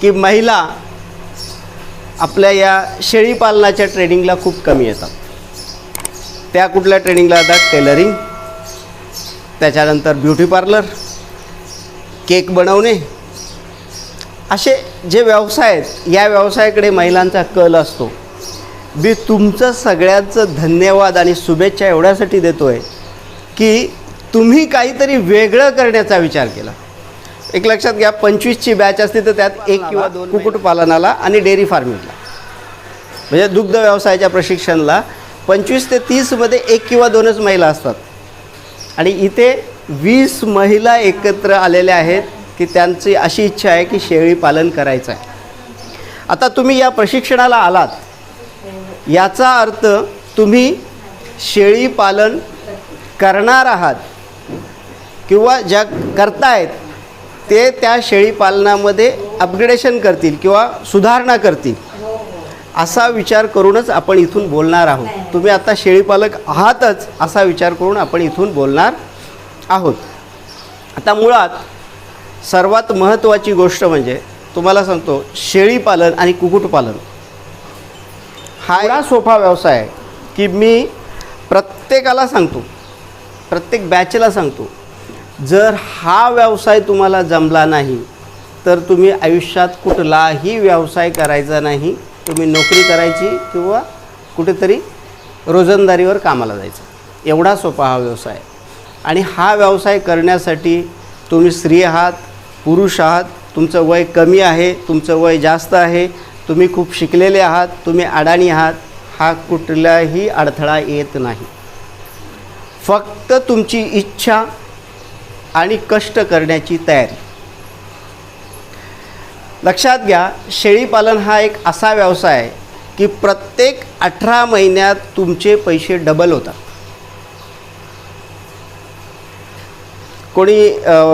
की महिला आपल्या या शेळीपालनाच्या ट्रेनिंगला खूप कमी येतात. त्या कुठल्या ट्रेनिंगला जातात टेलरिंग त्याच्यानंतर ब्युटी पार्लर केक बनवणे. असे जे व्यवसाय आहेत या व्यवसायाकडे महिलांचा कल असतो. मी तुमचं सगळ्यांचं धन्यवाद आणि शुभेच्छा एवढ्यासाठी देतो आहे की तुम्ही काहीतरी वेगळं करण्याचा विचार केला. एक लक्षात घ्या पंचवीसची बॅच असते तर त्यात एक किंवा दोन कुक्कुटपालनाला आणि डेअरी फार्मिंगला म्हणजे दुग्ध व्यवसायाच्या प्रशिक्षणाला पंचवीस ते तीसमध्ये एक किंवा दोनच महिला असतात. आणि इथे वीस महिला एकत्र आलेल्या आहेत की त्यांची अशी इच्छा आहे की शेळी पालन करायचं आहे. आता तुम्ही या प्रशिक्षणाला आलात. याचा अर्थ तुम्ही शेळी पालन करणार आहात किंवा ज्या करतायत ते त्या शेळीपालनामध्ये अपग्रेडेशन करतील किंवा सुधारणा करतील. असा विचार करूनच आपण इथून बोलणार आहोत. तुम्ही आता शेळीपालक आहातच असा विचार करून आपण इथून बोलणार आहोत. आता मुळात सर्वात महत्त्वाची गोष्ट म्हणजे तुम्हाला सांगतो शेळीपालन आणि कुक्कुटपालन हा एवढा सोपा व्यवसाय आहे की मी प्रत्येकाला सांगतो प्रत्येक बॅचला सांगतो जर हा व्यवसाय तुम्हाला जमला नाही तर तुम्ही आयुष्यात कुठलाही व्यवसाय करायचा नाही. तुम्ही नोकरी करायची किंवा कुठेतरी रोजंदारीवर कामाला जायचं. एवढा सोपा हा व्यवसाय. आणि हा व्यवसाय करण्यासाठी तुम्ही स्त्री आहात पुरुष आहात तुमचं वय कमी आहे तुमचं वय जास्त आहे तुम्ही खूप शिकलेले आहात तुम्ही अडाणी आहात हा कुठलाही अडथळा येत नाही. फक्त तुमची इच्छा आणि कष्ट करण्याची तयारी. लक्षात घ्या शेळीपालन हा एक असा व्यवसाय आहे की प्रत्येक अठरा महिन्यात तुमचे पैसे डबल होतात. कोणी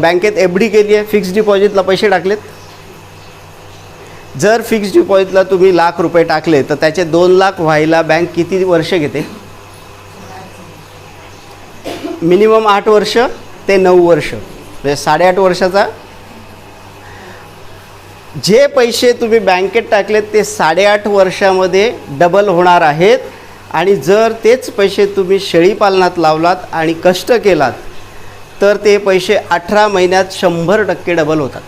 बँकेत एफ डी केली आहे फिक्स्ड डिपॉझिटला पैसे टाकलेत? जर फिक्स्ड डिपॉझिटला तुम्ही लाख रुपये टाकले तर त्याचे दोन लाख व्हायला बँक किती वर्ष घेते? मिनिमम आठ वर्ष? ते नऊ वर्ष. म्हणजे साडेआठ वर्षाचा. जे पैसे तुम्ही बँकेत टाकलेत ते साडेआठ वर्षामध्ये डबल होणार आहेत. आणि जर तेच पैसे तुम्ही शेळीपालनात लावलात आणि कष्ट केलात तर ते पैसे अठरा महिन्यात शंभर टक्के डबल होतात.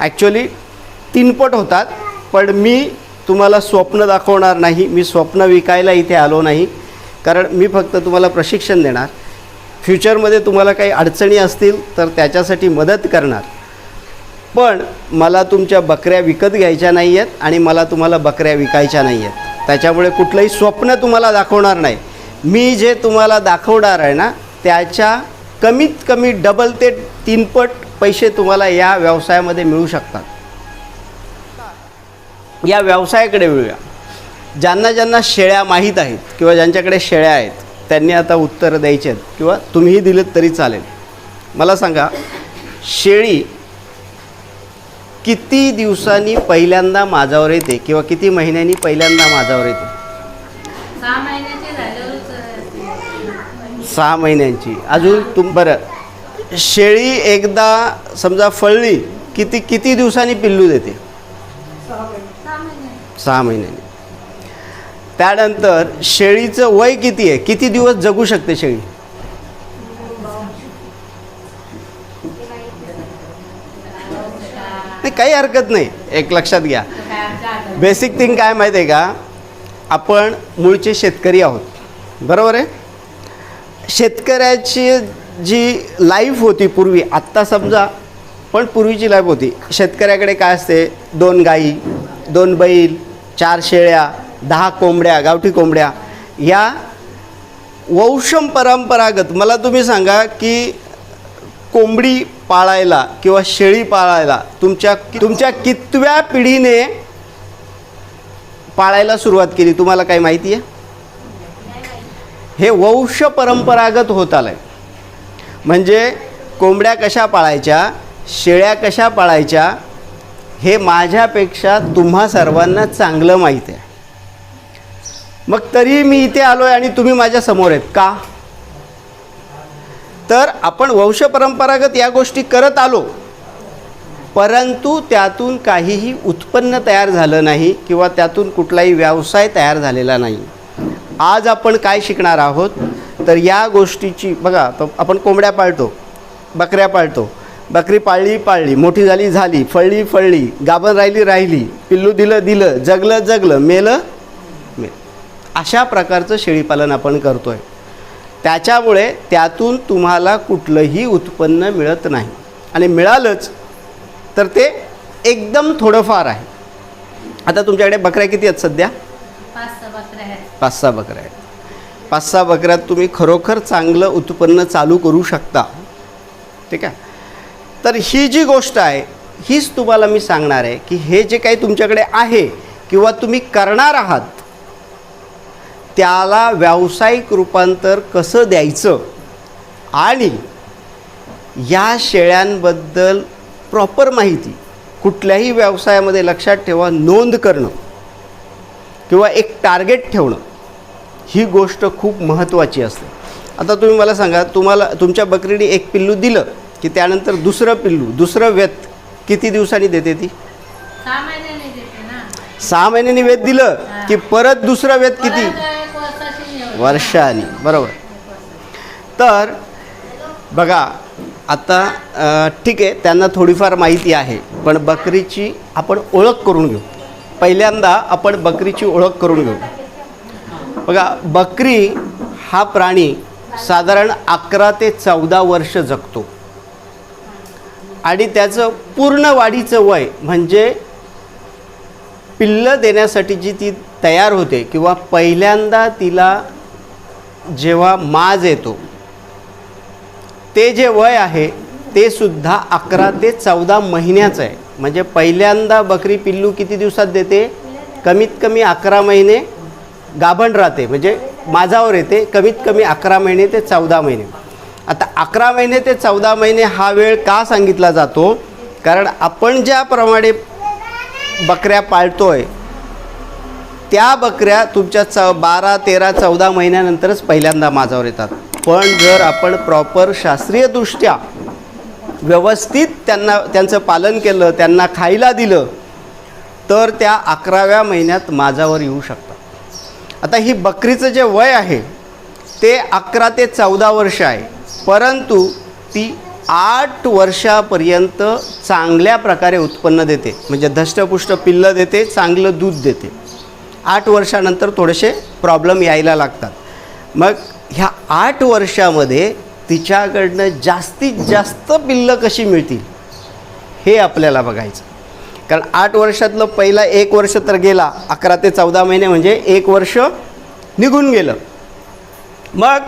ॲक्च्युली तीनपट होतात पण मी तुम्हाला स्वप्न दाखवणार नाही मी स्वप्न विकायला इथे आलो नाही. कारण मी फक्त तुम्हाला प्रशिक्षण देणार. फ्युचरमध्ये तुम्हाला काही अडचणी असतील तर त्याच्यासाठी मदत करणार. पण मला तुमच्या बकऱ्या विकत घ्यायच्या नाही आहेत आणि मला तुम्हाला बकऱ्या विकायच्या नाही आहेत त्याच्यामुळे कुठलंही स्वप्न तुम्हाला दाखवणार नाही. मी जे तुम्हाला दाखवणार आहे ना त्याच्या कमीत कमी डबल ते तीनपट पैसे तुम्हाला या व्यवसायामध्ये मिळू शकतात. या व्यवसायाकडे मिळूया. ज्यांना ज्यांना शेळ्या माहीत आहेत किंवा ज्यांच्याकडे शेळ्या आहेत त्यांनी आता उत्तरं द्यायची आहेत. किंवा तुम्हीही दिलेत तरी चालेल. मला सांगा शेळी किती दिवसांनी पहिल्यांदा माझावर येते किंवा किती महिन्यांनी पहिल्यांदा माझावर येते? सहा महिन्याचे अजून तुम बरं. शेळी एकदा समजा फळली किती किती दिवसांनी पिल्लू देते? सहा महिन्यांनी. त्यानंतर शेळीचं वय किती आहे? किती दिवस जगू शकते शेळी? नाही काही हरकत नाही. एक लक्षात घ्या. बेसिक थिंग काय माहीत आहे का? आपण मूळचे शेतकरी आहोत. बरोबर आहे? शेतकऱ्याची जी लाईफ होती पूर्वी आत्ता समजा पण पूर्वीची लाईफ होती. शेतकऱ्याकडे काय असते? दोन गाई दोन बैल चार शेळ्या दहा कोंबड्या गावठी कोंबड्या या वंशम परंपरागत मला तुम्ही सांगा की कोंबडी पाळायला किंवा शेळी पाळायला तुमच्या तुमच्या कितव्या पिढीने पाळायला सुरुवात केली? तुम्हाला काही माहिती आहे? हे वंश परंपरागत होत आलं आहे म्हणजे कोंबड्या कशा पाळायच्या शेळ्या कशा पाळायच्या हे माझ्यापेक्षा तुम्हा सर्वांना चांगलं माहीत आहे. मग तरी मी इथे आलो आहे आणि तुम्ही माझ्यासमोर आहेत. का? तर आपण वंश परंपरागत या गोष्टी करत आलो. परंतु त्यातून काहीही उत्पन्न तयार झालं नाही किंवा त्यातून कुठलाही व्यवसाय तयार झालेला नाही. आज आपण काय शिकणार आहोत? तर या गोष्टीची बघा आपण कोंबड्या पाळतो बकऱ्या पाळतो. बकरी पाळली पाळली मोठी झाली झाली फळली फळली गाभण राहिली राहिली पिल्लू दिलं दिलं जगलं जगलं मेलं मेलं. अशा प्रकारचं शेळीपालन आपण करतो आहे त्याच्यामुळे त्यातून तुम्हाला कुठलंही उत्पन्न मिळत नाही. आणि मिळालंच तर ते एकदम थोडंफार आहे. आता तुमच्याकडे बकऱ्या किती आहेत सध्या? पाच सहा बकऱ्या आहेत. पाच सहा बकऱ्या आहेत. पाच सहा बकऱ्यात तुम्ही खरोखर चांगलं उत्पन्न चालू करू शकता. ठीक आहे? तर ही जी गोष्ट आहे हीच तुम्हाला मी सांगणार आहे की हे जे काही तुमच्याकडे आहे किंवा तुम्ही करणार आहात त्याला व्यावसायिक रूपांतर कसं द्यायचं? आणि या शेळ्यांबद्दल प्रॉपर माहिती कुठल्याही व्यवसायामध्ये लक्षात ठेवा नोंद करणं किंवा एक टार्गेट ठेवणं ही गोष्ट खूप महत्त्वाची असते. आता तुम्ही मला सांगा तुम्हाला तुमच्या बकरीने एक पिल्लू दिलं की त्यानंतर दुसरं पिल्लू दुसरं व्यत किती दिवसांनी देते ती? सहा महिन्याने वेत दिलं की परत दुसरं वेत किती परत एक वर्षाची निवड. वर्षाने बरोबर. तर बघा आता ठीक आहे त्यांना थोडीफार माहिती आहे पण बकरीची आपण ओळख करून घेऊ. पहिल्यांदा आपण बकरीची ओळख करून घेऊ. बघा बकरी हा प्राणी साधारण अकरा ते चौदा वर्ष जगतो. आणि त्याचं पूर्ण वाढीचं वय म्हणजे पिल्लं देण्यासाठी जी ती तयार होते किंवा पहिल्यांदा तिला जेव्हा माज येतो ते जे वय आहे ते सुद्धा अकरा ते चौदा महिन्याचं आहे. म्हणजे पहिल्यांदा बकरी पिल्लू किती दिवसात देते? कमीत कमी अकरा महिने गाभण राहते. म्हणजे माझावर येते कमीत कमी अकरा महिने ते चौदा महिने. आता अकरा महिने ते चौदा महिने हा वेळ का सांगितला जातो? कारण आपण ज्याप्रमाणे बकऱ्या पाळतो आहे त्या बकऱ्या तुमच्या च बारा तेरा चौदा महिन्यानंतरच पहिल्यांदा माझावर येतात. पण जर आपण प्रॉपर शास्त्रीयदृष्ट्या व्यवस्थित त्यांना त्यांचं पालन केलं त्यांना खायला दिलं तर त्या अकराव्या महिन्यात माझावर येऊ शकतात. आता ही बकरीचं जे वय आहे ते अकरा ते चौदा वर्ष आहे. परंतु ती आठ वर्षापर्यंत चांगल्या प्रकारे उत्पन्न देते. म्हणजे धष्टपुष्ट पिल्लं देते चांगलं दूध देते. आठ वर्षानंतर थोडेसे प्रॉब्लेम यायला लागतात. मग ह्या आठ वर्षामध्ये तिच्याकडनं जास्तीत जास्त पिल्लं कशी मिळतील? हे आपल्याला बघायचं. कारण आठ वर्षातलं पहिला एक वर्ष तर गेला अकरा ते चौदा महिने म्हणजे एक वर्ष निघून गेलं. मग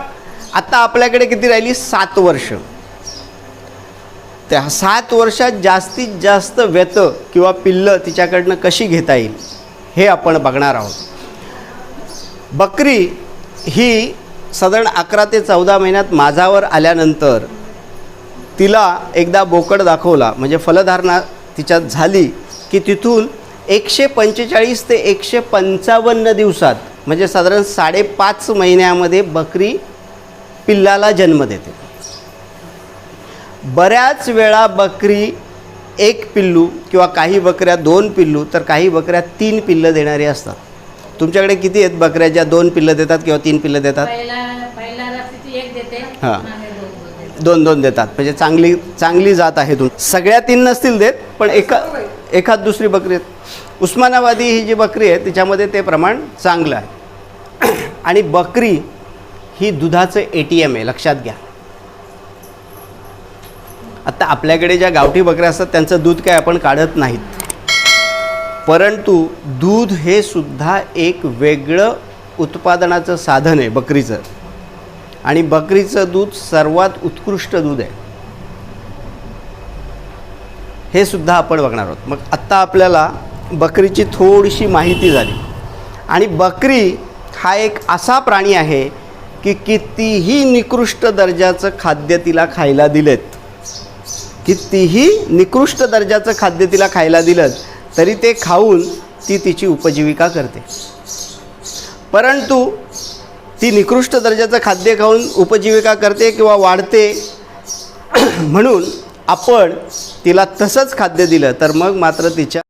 आता आपल्याकडे किती राहिली? सात वर्ष. त्या सात वर्षात जास्तीत जास्त व्यत किंवा पिल्लं तिच्याकडनं कशी घेता येईल? हे आपण बघणार आहोत. बकरी ही साधारण अकरा ते चौदा महिन्यात माझावर आल्यानंतर तिला एकदा बोकड दाखवला म्हणजे फलधारणा तिच्यात झाली की तिथून एकशे पंचेचाळीस ते एकशे पंचावन्न दिवसात म्हणजे साधारण साडेपाच महिन्यामध्ये बकरी पिल्लाला जन्म देते. बऱ्याच वेळा बकरी एक पिल्लू किंवा काही बकऱ्या दोन पिल्लू तर काही बकऱ्या तीन पिल्लं देणारी असतात. तुमच्याकडे किती आहेत बकऱ्या ज्या दोन पिल्लं देतात किंवा तीन पिल्लं देतात? हा. दोन. दोन दोन देतात. म्हणजे चांगली चांगली जात आहे तुम. सगळ्या तीन नसतील देत पण एका एखाद दुसरी बकरी आहेत. उस्मानाबादी ही जी बकरी आहे तिच्यामध्ये ते प्रमाण चांगलं आहे. आणि बकरी ही दुधाचं ए टी एम आहे लक्षात घ्या. आता आपल्याकडे ज्या गावठी बकऱ्या असतात त्यांचं दूध काय आपण काढत नाहीत. परंतु दूध हे सुद्धा एक वेगळं उत्पादनाचं साधन आहे बकरीचं. आणि बकरीचं दूध सर्वात उत्कृष्ट दूध आहे. हे सुद्धा आपण बघणार आहोत. मग आत्ता आपल्याला बकरीची थोडीशी माहिती झाली. आणि बकरी हा एक असा प्राणी आहे की कितीही निकृष्ट दर्जाचं खाद्य तिला खायला दिलेत. कितीही निकृष्ट दर्जाचं खाद्य तिला खायला दिलं तरी ते खाऊन ती तिची उपजीविका करते. परंतु ती निकृष्ट दर्जाचं खाद्य खाऊन उपजीविका करते किंवा वाढते म्हणून आपण तिला तसंच खाद्य दिलं तर मग मात्र तिच्या